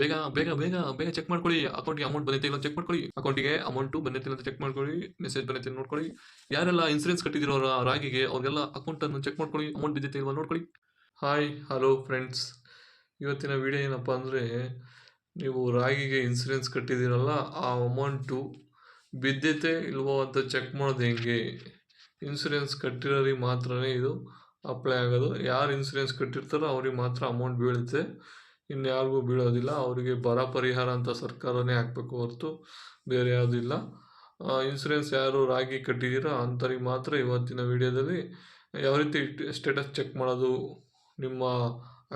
ಬೇಗ ಬೇಗ ಬೇಗ ಬೇಗ ಚೆಕ್ ಮಾಡ್ಕೊಳ್ಳಿ. ಅಕೌಂಟ್ಗೆ ಅಮೌಂಟ್ ಬಂದೈತೆ ಇಲ್ಲ ಚೆಕ್ ಮಾಡ್ಕೊಳ್ಳಿ. ಅಕೌಂಟಿಗೆ ಅಮೌಂಟು ಬಂದೈತೆ ಅಂತ ಚೆಕ್ ಮಾಡ್ಕೊಳ್ಳಿ. ಮೆಸೇಜ್ ಬಂದೈತೆ ನೋಡ್ಕೊಳ್ಳಿ. ಯಾರೆಲ್ಲ ಇನ್ಸೂರೆನ್ಸ್ ಕಟ್ಟಿದಿರೋ ರಾಗಿಗೆ ಅವ್ರಿಗೆಲ್ಲ ಅಕೌಂಟನ್ನು ಚೆಕ್ ಮಾಡ್ಕೊಳ್ಳಿ. ಅಮೌಂಟ್ ಬಿದ್ದೈತೆ ಇಲ್ವಾ ನೋಡ್ಕೊಳ್ಳಿ. ಹಾಯ್ ಹಲೋ ಫ್ರೆಂಡ್ಸ್ ಇವತ್ತಿನ ವಿಡಿಯೋ ಏನಪ್ಪ ಅಂದರೆ, ನೀವು ರಾಗಿಗೆ ಇನ್ಸೂರೆನ್ಸ್ ಕಟ್ಟಿದ್ದೀರಲ್ಲ, ಆ ಅಮೌಂಟು ಬಿದ್ದೈತೆ ಇಲ್ವೋ ಅಂತ ಚೆಕ್ ಮಾಡೋದು ಹೆಂಗೆ? ಇನ್ಸೂರೆನ್ಸ್ ಕಟ್ಟಿರೋರಿಗೆ ಮಾತ್ರನೇ ಇದು ಅಪ್ಲೈ ಆಗೋದು. ಯಾರು ಇನ್ಸೂರೆನ್ಸ್ ಕಟ್ಟಿರ್ತಾರೋ ಅವ್ರಿಗೆ ಮಾತ್ರ ಅಮೌಂಟ್ ಬೀಳುತ್ತೆ. ಇನ್ನು ಯಾರಿಗೂ ಬೀಳೋದಿಲ್ಲ. ಅವರಿಗೆ ಬರ ಪರಿಹಾರ ಅಂತ ಸರ್ಕಾರನೇ ಹಾಕಬೇಕು ಹೊರತು ಬೇರೆ ಯಾವುದಿಲ್ಲ ಇನ್ಸೂರೆನ್ಸ್ ಯಾರು ರಾಗಿ ಕಟ್ಟಿದ್ದೀರೋ ಅಂಥವ್ರಿಗೆ ಮಾತ್ರ ಇವತ್ತಿನ ವಿಡಿಯೋದಲ್ಲಿ ಯಾವ ರೀತಿ ಸ್ಟೇಟಸ್ ಚೆಕ್ ಮಾಡೋದು, ನಿಮ್ಮ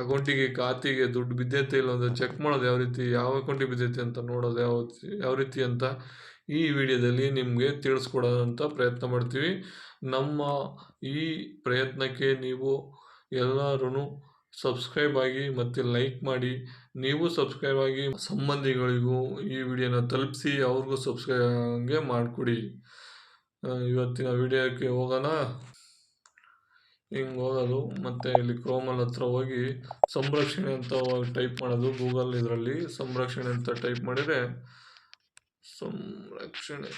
ಅಕೌಂಟಿಗೆ ಖಾತೆಗೆ ದುಡ್ಡು ಬಿದ್ದೈತೆ ಇಲ್ಲ ಅಂತ ಚೆಕ್ ಮಾಡೋದು ಯಾವ ರೀತಿ, ಯಾವ ಅಕೌಂಟಿಗೆ ಬಿದ್ದೈತೆ ಅಂತ ನೋಡೋದು ಯಾವ ಯಾವ ರೀತಿ ಅಂತ ಈ ವಿಡಿಯೋದಲ್ಲಿ ನಿಮಗೆ ತಿಳಿಸ್ಕೊಡೋದಂತ ಪ್ರಯತ್ನ ಮಾಡ್ತೀವಿ. ನಮ್ಮ ಈ ಪ್ರಯತ್ನಕ್ಕೆ ನೀವು ಎಲ್ಲರೂ ಸಬ್ಸ್ಕ್ರೈಬ್ ಆಗಿ ಮತ್ತು ಲೈಕ್ ಮಾಡಿ. ನೀವು ಸಬ್ಸ್ಕ್ರೈಬ್ ಆಗಿ ಸಂಬಂಧಿಗಳಿಗೂ ಈ ವಿಡಿಯೋನ ತಲುಪಿಸಿ ಅವ್ರಿಗೂ ಸಬ್ಸ್ಕ್ರೈಬ್ ಹಂಗೆ ಮಾಡಿಕೊಡಿ. ಇವತ್ತಿನ ವಿಡಿಯೋಕ್ಕೆ ಹೋಗೋಣ. ಹಿಂಗೆ ಹೋಗೋದು. ಮತ್ತು ಇಲ್ಲಿ ಕ್ರೋಮಲ್ ಹತ್ರ ಹೋಗಿ ಸಂರಕ್ಷಣೆ ಅಂತ ಟೈಪ್ ಮಾಡೋದು ಗೂಗಲ್ ಇದರಲ್ಲಿ. ಸಂರಕ್ಷಣೆ ಅಂತ ಟೈಪ್ ಮಾಡಿದರೆ ಸಂರಕ್ಷಣೆ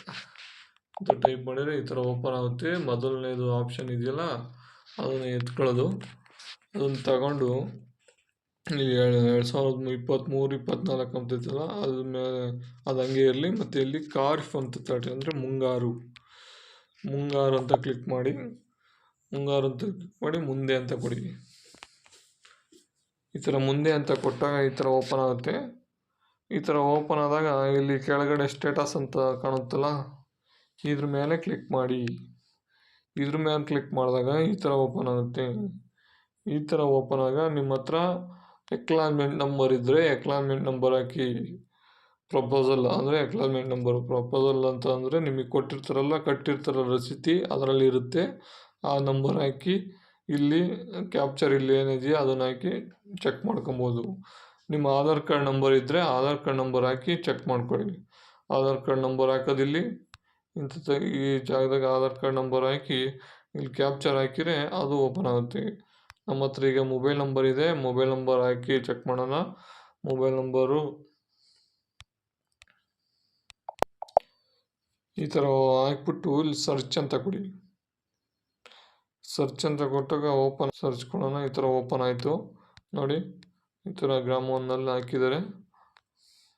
ಅಂತ ಟೈಪ್ ಮಾಡಿದರೆ ಈ ಥರ ಓಪನ್ ಆಗುತ್ತೆ. ಮೊದಲನೇದು ಆಪ್ಷನ್ ಇದೆಯಲ್ಲ, ಅದನ್ನು ಎತ್ಕೊಳ್ಳೋದು. ಅದನ್ನು ತಗೊಂಡು ಎರಡು ಎರಡು ಸಾವಿರದ ಇಪ್ಪತ್ತ್ಮೂರು ಇಪ್ಪತ್ತ್ನಾಲ್ಕು ಅಂತ ಇತ್ತಲ್ಲ ಅದ್ರ ಮೇಲೆ ಅದು ಹಂಗೆ ಇರಲಿ, ಮತ್ತು ಇಲ್ಲಿ ಕಾರ್ಫ್ ಅಂತ ತರ್ಟಿ, ಅಂದರೆ ಮುಂಗಾರು. ಮುಂಗಾರು ಅಂತ ಕ್ಲಿಕ್ ಮಾಡಿ, ಮುಂಗಾರು ಅಂತ ಕ್ಲಿಕ್ ಮಾಡಿ ಮುಂದೆ ಅಂತ ಕೊಡಿ. ಈ ಥರ ಮುಂದೆ ಅಂತ ಕೊಟ್ಟಾಗ ಈ ಥರ ಓಪನ್ ಆಗುತ್ತೆ. ಈ ಥರ ಓಪನ್ ಆದಾಗ ಇಲ್ಲಿ ಕೆಳಗಡೆ ಸ್ಟೇಟಸ್ ಅಂತ ಕಾಣುತ್ತಲ್ಲ, ಇದ್ರ ಮೇಲೆ ಕ್ಲಿಕ್ ಮಾಡಿ. ಇದ್ರ ಮೇಲೆ ಕ್ಲಿಕ್ ಮಾಡಿದಾಗ ಈ ಥರ ಓಪನ್ ಆಗುತ್ತೆ. ಈ ಥರ ಓಪನ್ ಆಗ ನಿಮ್ಮ ಹತ್ರ ಎಕ್ಲಾನ್ಮೆಂಟ್ ನಂಬರ್ ಇದ್ದರೆ ಎಕ್ಲಾನ್ಮೆಂಟ್ ನಂಬರ್ ಹಾಕಿ ಪ್ರಪೋಸಲ್ ಅಂದರೆ ಎಕ್ಲಾನ್ಮೆಂಟ್ ನಂಬರ್ ಪ್ರಪೋಸಲ್ ಅಂತ ಅಂದರೆ ನಿಮಗೆ ಕೊಟ್ಟಿರ್ತಾರಲ್ಲ, ಕಟ್ಟಿರ್ತಾರಲ್ಲ ರಸೀತಿ, ಅದರಲ್ಲಿ ಇರುತ್ತೆ. ಆ ನಂಬರ್ ಹಾಕಿ ಇಲ್ಲಿ ಕ್ಯಾಪ್ಚರ್ ಇಲ್ಲಿ ಏನಿದೆಯೋ ಅದನ್ನು ಹಾಕಿ ಚೆಕ್ ಮಾಡ್ಕೊಬೋದು. ನಿಮ್ಮ ಆಧಾರ್ ಕಾರ್ಡ್ ನಂಬರ್ ಇದ್ದರೆ ಆಧಾರ್ ಕಾರ್ಡ್ ನಂಬರ್ ಹಾಕಿ ಚೆಕ್ ಮಾಡ್ಕೊಳ್ಳಿ. ಆಧಾರ್ ಕಾರ್ಡ್ ನಂಬರ್ ಹಾಕೋದಿಲ್ಲಿ ಇಂಥ ಈ ಜಾಗದಾಗ ಆಧಾರ್ ಕಾರ್ಡ್ ನಂಬರ್ ಹಾಕಿ ಇಲ್ಲಿ ಕ್ಯಾಪ್ಚರ್ ಹಾಕಿದರೆ ಅದು ಓಪನ್ ಆಗುತ್ತೆ. ನಮ್ಮ ಹತ್ರ ಈಗ ಮೊಬೈಲ್ ನಂಬರ್ ಇದೆ. ಮೊಬೈಲ್ ನಂಬರ್ ಹಾಕಿ ಚೆಕ್ ಮಾಡೋಣ. ಮೊಬೈಲ್ ನಂಬರು ಈ ಥರ ಹಾಕ್ಬಿಟ್ಟು ಇಲ್ಲಿ ಸರ್ಚ್ ಅಂತ ಕೊಡಿ. ಸರ್ಚ್ ಅಂತ ಕೊಟ್ಟಾಗ ಓಪನ್ ಸರ್ಚ್ ಕೊಡೋಣ. ಈ ಥರ ಓಪನ್ ಆಯಿತು. ನೋಡಿ, ಈ ಥರ ಗ್ರಾಮ ಒನ್ನಲ್ಲಿ ಹಾಕಿದ್ದಾರೆ.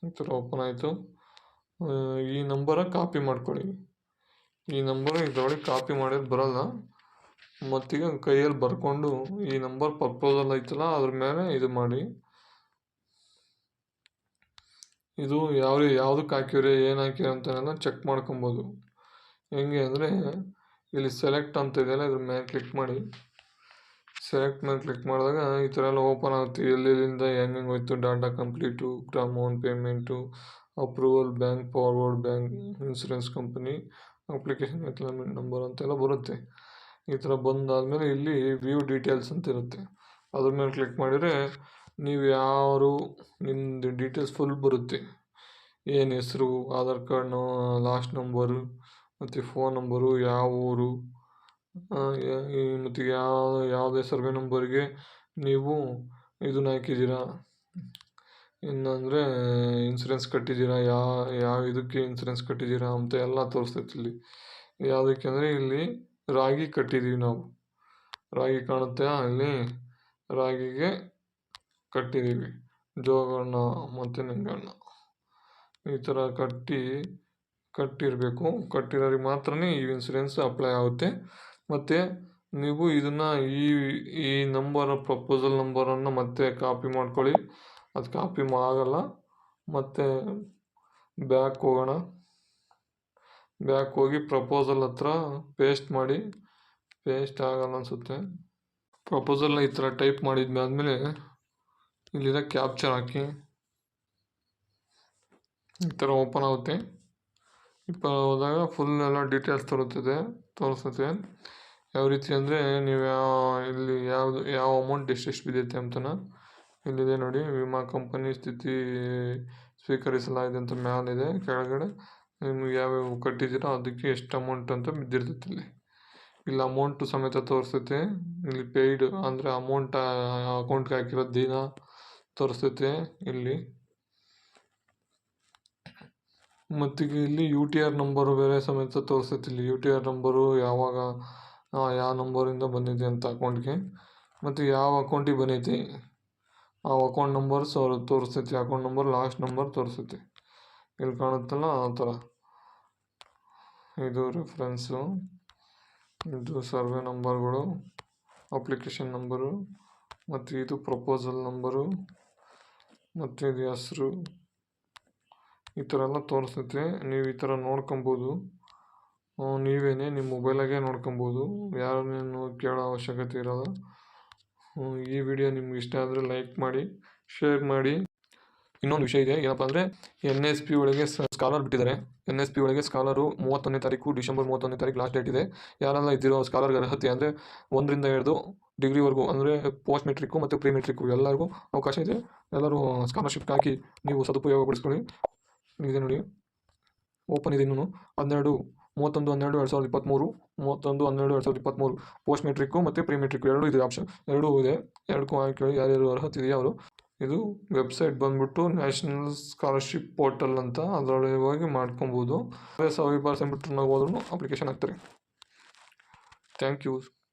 ಈ ಥರ ಓಪನ್ ಆಯಿತು. ಈ ನಂಬರ ಕಾಪಿ ಮಾಡ್ಕೊಳ್ಳಿ. ಈ ನಂಬರ್ ಇದರೊಳಗೆ ಕಾಪಿ ಮಾಡಿದ್ರೆ ಬರೋಲ್ಲ. ಮತ್ತೀಗ ಕೈಯಲ್ಲಿ ಬರ್ಕೊಂಡು ಈ ನಂಬರ್ ಪರ್ಪೋಸಲ್ ಐತಲ್ಲ, ಅದ್ರ ಮೇಲೆ ಇದು ಮಾಡಿ. ಇದು ಯಾವ ಯಾವುದಕ್ಕೆ ಹಾಕಿವ್ರಿ, ಏನು ಹಾಕಿರಿ ಅಂತೆಲ್ಲ ಚೆಕ್ ಮಾಡ್ಕೊಬೋದು. ಹೆಂಗೆ ಅಂದರೆ, ಇಲ್ಲಿ ಸೆಲೆಕ್ಟ್ ಅಂತ ಇದೆಯಲ್ಲ ಇದ್ರ ಮೇಲೆ ಕ್ಲಿಕ್ ಮಾಡಿ. ಸೆಲೆಕ್ಟ್ ಮೇಲೆ ಕ್ಲಿಕ್ ಮಾಡಿದಾಗ ಈ ಥರ ಎಲ್ಲ ಓಪನ್ ಆಗುತ್ತೆ. ಎಲ್ಲೆಲ್ಲಿಂದ ಹೆಂಗೆ ಹೋಯ್ತು data complete amount payment approval bank forward bank insurance company application ಎಕ್ಲೈಮೆಂಟ್ number ಅಂತೆಲ್ಲ ಬರುತ್ತೆ. ಈ ಥರ ಬಂದಾದಮೇಲೆ ಇಲ್ಲಿ ವ್ಯೂ ಡೀಟೇಲ್ಸ್ ಅಂತ ಇರುತ್ತೆ. ಅದ್ರ ಮೇಲೆ ಕ್ಲಿಕ್ ಮಾಡಿದರೆ ನೀವು ಯಾರು ನಿಮ್ಮದು ಡೀಟೇಲ್ಸ್ ಫುಲ್ ಬರುತ್ತೆ. ಏನು ಹೆಸರು, ಆಧಾರ್ ಕಾರ್ಡ್ನ ಲಾಸ್ಟ್ ನಂಬರು ಮತ್ತು ಫೋನ್ ನಂಬರು ಯಾವ ಊರು ಮತ್ತು ಯಾವ ಯಾವುದೇ ಸರ್ವೆ ನಂಬರ್ಗೆ ನೀವು ಇದನ್ನ ಹಾಕಿದ್ದೀರಾ. ಇನ್ನಂದರೆ ಇನ್ಸೂರೆನ್ಸ್ ಕಟ್ಟಿದ್ದೀರಾ ಯಾವ ಯಾವ, ಇದಕ್ಕೆ ಇನ್ಸೂರೆನ್ಸ್ ಕಟ್ಟಿದ್ದೀರಾ ಅಂತ ಎಲ್ಲ ತೋರಿಸ್ತೈತೆ ಇಲ್ಲಿ. ಯಾವುದಕ್ಕೆ ಅಂದರೆ ಇಲ್ಲಿ ರಾಗಿ ಕಟ್ಟಿದ್ದೀವಿ ನಾವು. ರಾಗಿ ಕಾಣುತ್ತೆ ಇಲ್ಲಿ ರಾಗಿಗೆ ಕಟ್ಟಿದ್ದೀವಿ ಜೋಗಣ್ಣ ಮತ್ತು ನಿಂಗಣ್ಣ. ಈ ಥರ ಕಟ್ಟಿ ಕಟ್ಟಿರಬೇಕು. ಕಟ್ಟಿರೋರಿಗೆ ಮಾತ್ರನೇ ಈ ಇನ್ಸೂರೆನ್ಸ್ ಅಪ್ಲೈ ಆಗುತ್ತೆ. ಮತ್ತು ನೀವು ಇದನ್ನು ಈ ಈ ನಂಬರ್ ಪ್ರಪೋಸಲ್ ನಂಬರನ್ನು ಮತ್ತೆ ಕಾಪಿ ಮಾಡ್ಕೊಳ್ಳಿ. ಅದು ಕಾಪಿ ಆಗಲ್ಲ. ಮತ್ತು ಬ್ಯಾಕ್ ಹೋಗೋಣ. ಬ್ಯಾಕ್ ಹೋಗಿ ಪ್ರಪೋಸಲ್ ಹತ್ರ ಪೇಸ್ಟ್ ಮಾಡಿ ಪೇಸ್ಟ್ ಆಗಲ್ಲ ಅನಿಸುತ್ತೆ. ಪ್ರಪೋಸಲ್ನ ಈ ಥರ ಟೈಪ್ ಮಾಡಿದ್ಮೇಲೆ ಇಲ್ಲಿಂದ ಕ್ಯಾಪ್ಚರ್ ಹಾಕಿ, ಈ ಥರ ಓಪನ್ ಆಗುತ್ತೆ. ಇಪ್ಪ ಹೋದಾಗ ಫುಲ್ ಎಲ್ಲ ಡೀಟೇಲ್ಸ್ ತೋರುತ್ತದೆ, ತೋರಿಸುತ್ತೆ. ಯಾವ ರೀತಿ ಅಂದರೆ ನೀವು ಯಾವ, ಇಲ್ಲಿ ಯಾವುದು, ಯಾವ ಅಮೌಂಟ್ ಎಷ್ಟೆಷ್ಟು ಬಿದ್ದೈತೆ ಅಂತನ ಇಲ್ಲಿದೆ ನೋಡಿ. ವಿಮಾ ಕಂಪನಿ ಸ್ಥಿತಿ ಸ್ವೀಕರಿಸಲಾಗಿದೆ ಅಂತ ಮ್ಯಾಲಿದೆ ಕೆಳಗಡೆ ನಿಮ್ಗೆ ಯಾವ್ಯಾವ ಕಟ್ಟಿದ್ದೀರೋ ಅದಕ್ಕೆ ಎಷ್ಟು ಅಮೌಂಟ್ ಅಂತ ಬಿದ್ದಿರ್ತೈತೆ ಇಲ್ಲಿ ಇಲ್ಲಿ ಅಮೌಂಟು ಸಮೇತ ತೋರಿಸ್ತೈತೆ. ಇಲ್ಲಿ ಪೇಯ್ಡ್ ಅಂದರೆ ಅಮೌಂಟ್ ಅಕೌಂಟ್ಗೆ ಹಾಕಿರೋ ದಿನ ತೋರಿಸ್ತೈತೆ ಇಲ್ಲಿ. ಮತ್ತೀಗ ಇಲ್ಲಿ ಯು ಟಿ ಆರ್ ನಂಬರು ಬೇರೆ ಸಮೇತ ತೋರಿಸ್ತೈತಿ ಇಲ್ಲಿ. ಯು ಟಿ ಆರ್ ನಂಬರು ಯಾವಾಗ ಯಾವ ನಂಬರಿಂದ ಬಂದಿದೆ ಅಂತ ಅಕೌಂಟ್ಗೆ ಮತ್ತು ಯಾವ ಅಕೌಂಟಿಗೆ ಬಂದೈತಿ? ಆ ಅಕೌಂಟ್ ನಂಬರ್ ಸೊ, ತೋರಿಸ್ತೈತಿ. ಅಕೌಂಟ್ ನಂಬರ್ ಲಾಸ್ಟ್ ನಂಬರ್ ತೋರಿಸ್ತೈತಿ. ಇಲ್ಲಿ ಕಾಣುತ್ತಲ್ಲ ಆ ಥರ ಇದು ರೆಫರೆನ್ಸು ಇದು ಸರ್ವೆ ನಂಬರ್ಗಳು ಅಪ್ಲಿಕೇಶನ್ ನಂಬರು, ಮತ್ತು ಇದು ಪ್ರಪೋಸಲ್ ನಂಬರು, ಮತ್ತು ಇದು ಹೆಸರು. ಈ ಥರ ಎಲ್ಲ ತೋರಿಸ್ತೈತೆ. ನೀವು ಈ ಥರ ನೋಡ್ಕೊಬೋದು. ನೀವೇನೇ ನಿಮ್ಮ ಮೊಬೈಲಾಗೆ ನೋಡ್ಕೊಬೋದು. ಯಾರನ್ನೇನು ಕೇಳೋ ಅವಶ್ಯಕತೆ ಇರೋಲ್ಲ. ಈ ವಿಡಿಯೋ ನಿಮ್ಗೆ ಇಷ್ಟ ಆದರೆ ಲೈಕ್ ಮಾಡಿ ಶೇರ್ ಮಾಡಿ. ಇನ್ನೊಂದು ವಿಷಯ ಇದೆ, ಏನಪ್ಪ ಅಂದರೆ ಎನ್ ಎಸ್ ಪಿ ಒಳಗೆ ಸ್ಕಾಲರ್ ಬಿಟ್ಟಿದ್ದಾರೆ. ಎನ್ ಎಸ್ ಪಿ ಒಳಗೆ ಸ್ಕಾಲರು ಮೂವತ್ತೊಂದನೇ ತಾರೀಕು, ಡಿಸೆಂಬರ್ ಮೂವತ್ತೊಂದನೇ ತಾರೀಕು ಲಾಸ್ಟ್ ಡೇಟ್ ಇದೆ. ಯಾರೆಲ್ಲ ಇದ್ದಿರೋ ಸ್ಕಾಲರ್ಗೆ ಅರ್ಹತೆ ಅಂದರೆ ಒಂದರಿಂದ ಹಿಡಿದು ಡಿಗ್ರಿವರೆಗೂ ಅಂದರೆ ಪೋಸ್ಟ್ ಮೆಟ್ರಿಕ್ಕು ಮತ್ತು ಪ್ರೀ ಮೆಟ್ರಿಕ್ಕು ಎಲ್ಲರಿಗೂ ಅವಕಾಶ ಇದೆ. ಎಲ್ಲರೂ ಸ್ಕಾಲರ್ಶಿಪ್ ಹಾಕಿ ನೀವು ಸದುಪಯೋಗಪಡಿಸ್ಕೊಳ್ಳಿ. ಇದೆ ನೋಡಿ. ಓಪನ್ ಇದೆ ಇನ್ನೂ ಹನ್ನೆರಡು, ಮೂವತ್ತೊಂದು, ಹನ್ನೆರಡು, ಎರಡು ಸಾವಿರದ ಇಪ್ಪತ್ತ್ಮೂರು ಮೂವತ್ತೊಂದು, ಹನ್ನೆರಡು, ಎರಡು ಸಾವಿರದ ಇಪ್ಪತ್ತ್ಮೂರು ಪೋಸ್ಟ್ ಮೆಟ್ರಿಕ್ಕು ಮತ್ತು ಪ್ರೀ ಮೆಟ್ರಿಕ್ ಎರಡೂ ಇದೆ ಆಪ್ಷನ್ ಎರಡೂ ಇದೆ. ಎರಡಕ್ಕೂ ಹಾಕಿ ಯಾರ್ಯಾರು ಅರ್ಹತೆ ಇದೆಯೋ ಅವರು. ಇದು ವೆಬ್ಸೈಟ್ ಬಂದ್ಬಿಟ್ಟು ನ್ಯಾಷನಲ್ ಸ್ಕಾಲರ್ಶಿಪ್ ಪೋರ್ಟಲ್ ಅಂತ ಅದರೊಳಗೆ ಹೋಗಿ ಮಾಡ್ಕೊಬೋದು. ಸಾವಿರ ಪರ್ಸೆಂಟ್ ಹೋದ್ರೂ ಅಪ್ಲಿಕೇಶನ್ ಹಾಕ್ತಾರೆ. Thank you.